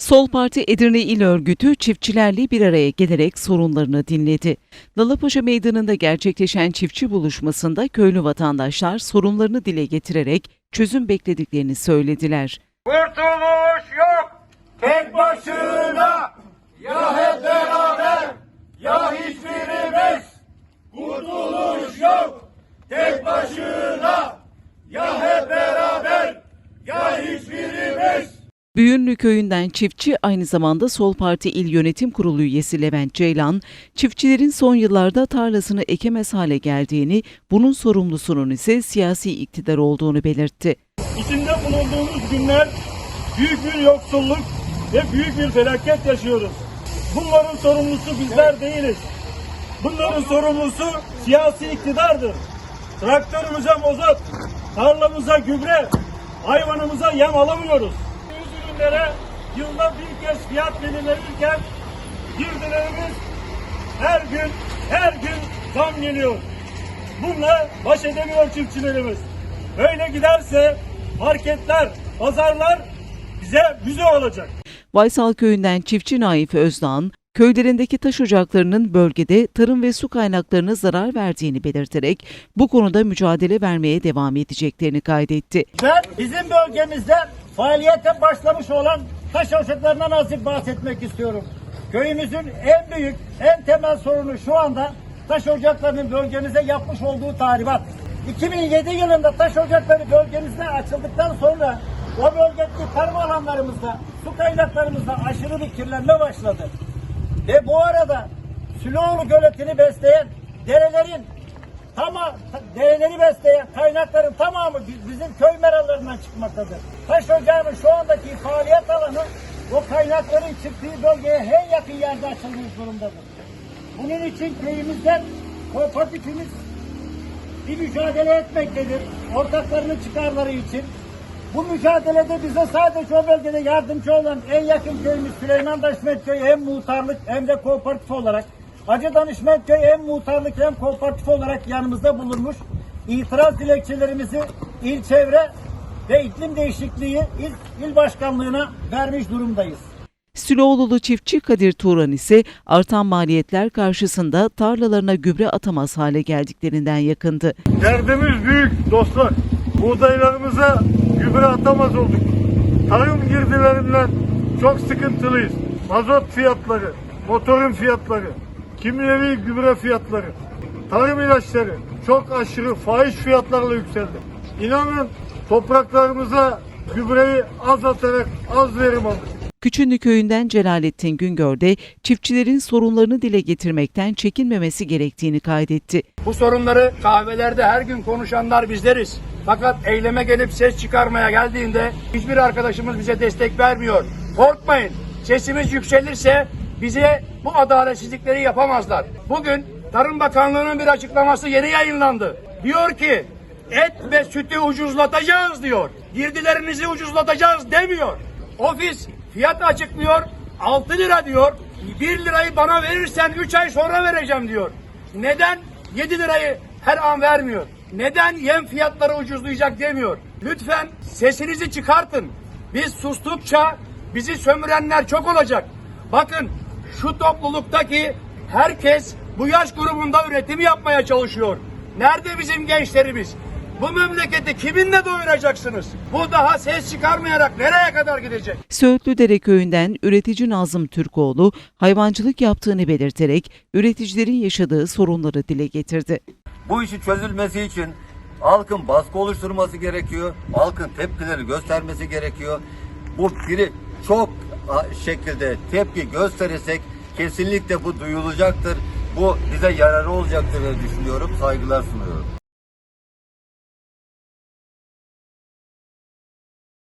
Sol Parti Edirne İl Örgütü çiftçilerle bir araya gelerek sorunlarını dinledi. Lalapaşa Meydanı'nda gerçekleşen çiftçi buluşmasında köylü vatandaşlar sorunlarını dile getirerek çözüm beklediklerini söylediler. Kurtuluş yok. Tek başına. Büyünlü köyünden çiftçi aynı zamanda Sol Parti İl Yönetim Kurulu üyesi Levent Ceylan, çiftçilerin son yıllarda tarlasını ekemez hale geldiğini, bunun sorumlusunun ise siyasi iktidar olduğunu belirtti. İçinde bulunduğumuz günler büyük bir yoksulluk ve büyük bir felaket yaşıyoruz. Bunların sorumlusu bizler değiliz. Bunların sorumlusu siyasi iktidardır. Traktörümüze mozot, tarlamıza gübre, hayvanımıza yem alamıyoruz. Ürünlere yılda bir kez fiyat belirlenirken girdilerimiz her gün her gün zam geliyor. Bununla baş edemiyor çiftçilerimiz. Böyle giderse marketler, pazarlar bize müze olacak. Vaysal köyünden çiftçi Naif Özdağ'ın, köylerindeki taş ocaklarının bölgede tarım ve su kaynaklarına zarar verdiğini belirterek bu konuda mücadele vermeye devam edeceklerini kaydetti. Ben bizim bölgemizde faaliyete başlamış olan taş ocaklarından azıcık bahsetmek istiyorum. Köyümüzün en büyük, en temel sorunu şu anda taş ocaklarının bölgemize yapmış olduğu tahribat. 2007 yılında taş ocakları bölgemizde açıldıktan sonra o bölgedeki tarım alanlarımızda, su kaynaklarımızda aşırı bir kirlenme başladı. Ve bu arada Süloğlu göletini besleyen derelerin Tamam, dereleri besleyen kaynakların tamamı bi- bizim köy meralarından çıkmaktadır. Taş ocağının şu andaki faaliyet alanı o kaynakların çıktığı bölgeye en yakın yerde açılmış durumdadır. Bunun için köyümüzden kooperatifimiz bir mücadele etmektedir. Ortaklarının çıkarları için. Bu mücadelede bize sadece o bölgede yardımcı olan en yakın köyümüz Süleyman Daşmet Köyü hem muhtarlık hem de kooperatif olarak Hacı Danışmet Köyü hem muhtarlık hem kooperatif olarak yanımızda bulunmuş. İtiraz dilekçelerimizi il çevre ve iklim değişikliği il, il başkanlığına vermiş durumdayız. Süloğlulu çiftçi Kadir Turan ise artan maliyetler karşısında tarlalarına gübre atamaz hale geldiklerinden yakındı. Derdimiz büyük dostlar. Buğdaylarımıza gübre atamaz olduk. Tarım girdilerinden çok sıkıntılıyız. Mazot fiyatları, motorun fiyatları, kimyevi gübre fiyatları, tarım ilaçları çok aşırı fahiş fiyatlarla yükseldi. İnanın topraklarımıza gübreyi az atarak az verim aldık. Küçünlü köyünden Celalettin Güngör de çiftçilerin sorunlarını dile getirmekten çekinmemesi gerektiğini kaydetti. Bu sorunları kahvelerde her gün konuşanlar bizleriz. Fakat eyleme gelip ses çıkarmaya geldiğinde hiçbir arkadaşımız bize destek vermiyor. Korkmayın. Sesimiz yükselirse bize bu adaletsizlikleri yapamazlar. Bugün Tarım Bakanlığı'nın bir açıklaması yeni yayınlandı. Diyor ki et ve sütü ucuzlatacağız diyor. Girdilerinizi ucuzlatacağız demiyor. Ofis fiyat açıklıyor 6 lira diyor. 1 lirayı bana verirsen 3 ay sonra vereceğim diyor. Neden 7 lirayı her an vermiyor? Neden yem fiyatları ucuzlayacak demiyor? Lütfen sesinizi çıkartın. Biz sustukça bizi sömürenler çok olacak. Bakın şu topluluktaki herkes bu yaş grubunda üretim yapmaya çalışıyor. Nerede bizim gençlerimiz? Bu memleketi kiminle doyuracaksınız? Bu daha ses çıkarmayarak nereye kadar gidecek? Söğütlüdere köyünden üretici Nazım Türkoğlu hayvancılık yaptığını belirterek üreticilerin yaşadığı sorunları dile getirdi. Bu işi çözülmesi için halkın baskı oluşturması gerekiyor. Halkın tepkileri göstermesi gerekiyor. Bu biri çok şekilde tepki gösterirsek kesinlikle bu duyulacaktır. Bu bize yararı olacaktır diye düşünüyorum. Saygılar sunuyorum.